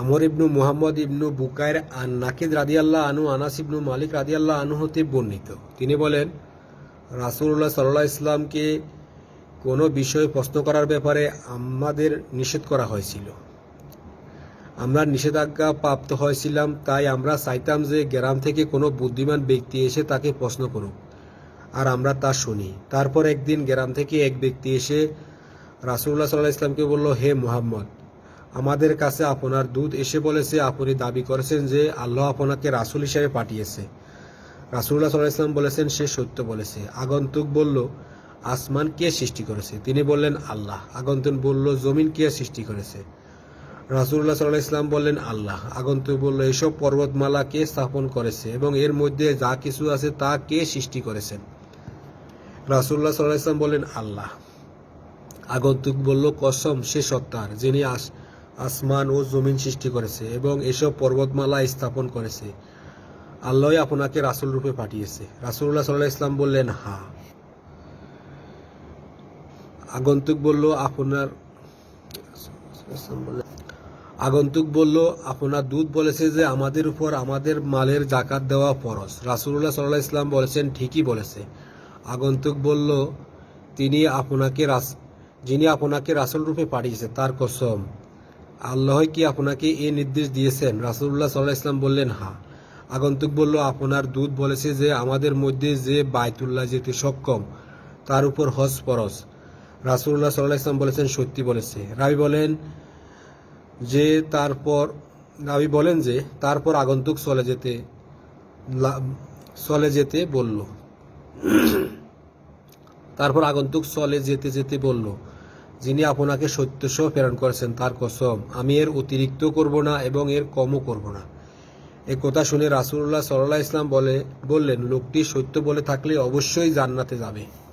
আমর ইবনু মুহাম্মদ ইবনু বুকায়ের আন নাকিদ রাদিয়াল্লাহ আনু আনাস ইবনু মালিক রাদিয়াল্লাহ আনু হতে বর্ণিত। তিনি বলেন, রাসূলুল্লাহ সাল্লাহ ইসলামকে কোনো বিষয়ে প্রশ্ন করার ব্যাপারে আমাদের নিষেধ করা হয়েছিল। আমরা নিষেধাজ্ঞা প্রাপ্ত হয়েছিলাম, তাই আমরা চাইতাম যে গ্রাম থেকে কোনো বুদ্ধিমান ব্যক্তি এসে তাকে প্রশ্ন করুক, আর আমরা তা শুনি। তারপর একদিন গ্রাম থেকে এক ব্যক্তি এসে রাসুল্লাহ সাল্লাহ ইসলামকে বলল, হে মুহাম্মদ আমাদের কাছে আপনার দুধ এসে বলেছে, আপনি দাবি করেছেন যে আল্লাহ আপনাকে রাসুল হিসেবে পাঠিয়েছে। রাসুল্লাহ সাল্লাহ ইসলাম বলেছেন, সে সত্য বলেছে। আগন্তুক বলল, আসমান কে সৃষ্টি করেছে? তিনি বললেন, আল্লাহ। আগন্তুক বলল, জমিন কে সৃষ্টি করেছে? রাসুল্লাহ সাল্লাহ ইসলাম বললেন, আল্লাহ। আগন্তুক বলল, এসব পর্বতমালা কে স্থাপন করেছে এবং এর মধ্যে যা কিছু আছে তা কে সৃষ্টি করেছেন রাসুল্লাহ সাল্লাহ ইসলাম বললেন, আল্লাহ। আগন্তুক বলল, কসম, সে সত্তার, যিনি আস- আসমান ও জমিন সৃষ্টি করেছে এবং এসব পর্বতমালা স্থাপন করেছে। আল্লাহ আপনাকে রাসুল রূপে পাঠিয়েছে। রাসূলুল্লাহ সাল্লাহ ইসলাম বললেন, হা। আগন্তুক বলল, আপনার আগন্তুক বলল, আপনার দুধ বলেছে যে আমাদের উপর আমাদের মালের জাকাত দেওয়া ফরজ। রাসূলুল্লাহ সাল্লাহ ইসলাম বলেছেন, ঠিকই বলেছে। আগন্তুক বলল, তিনি আপনাকে রাস, যিনি আপনাকে রাসুল রূপে পাঠিয়েছে, তার কসম। আল্লাহ কি আপনাকে এই নির্দেশ দিয়েছেন? রাসূলুল্লাহ সাল্লাহ ইসলাম বললেন, হা। আগন্তুক বলল, আপনার দুধ বলেছে যে, আমাদের মধ্যে যে বায়তুল্লাহ যেতে সক্ষম, তার উপর হজ ফরজ। রাসূলুল্লাহ সাল্লাহ ইসলাম বলেছেন, সত্যি বলেছে। রাবি বলেন যে, তারপর, রাবি বলেন যে, তারপর আগন্তুক চলে যেতে চলে যেতে বলল। তারপর আগন্তুক চলে যেতে যেতে বলল। যিনি আপনাকে সত্যসহ প্রেরণ করেছেন, তার কসম, আমি এর অতিরিক্ত করব না এবং এর কমও করব না। এ কথা শুনে রাসুল্লাহ সাল্লাহ ইসলাম বলে, বললেন, লোকটি সত্য বলে থাকলে অবশ্যই জান্নাতে যাবে।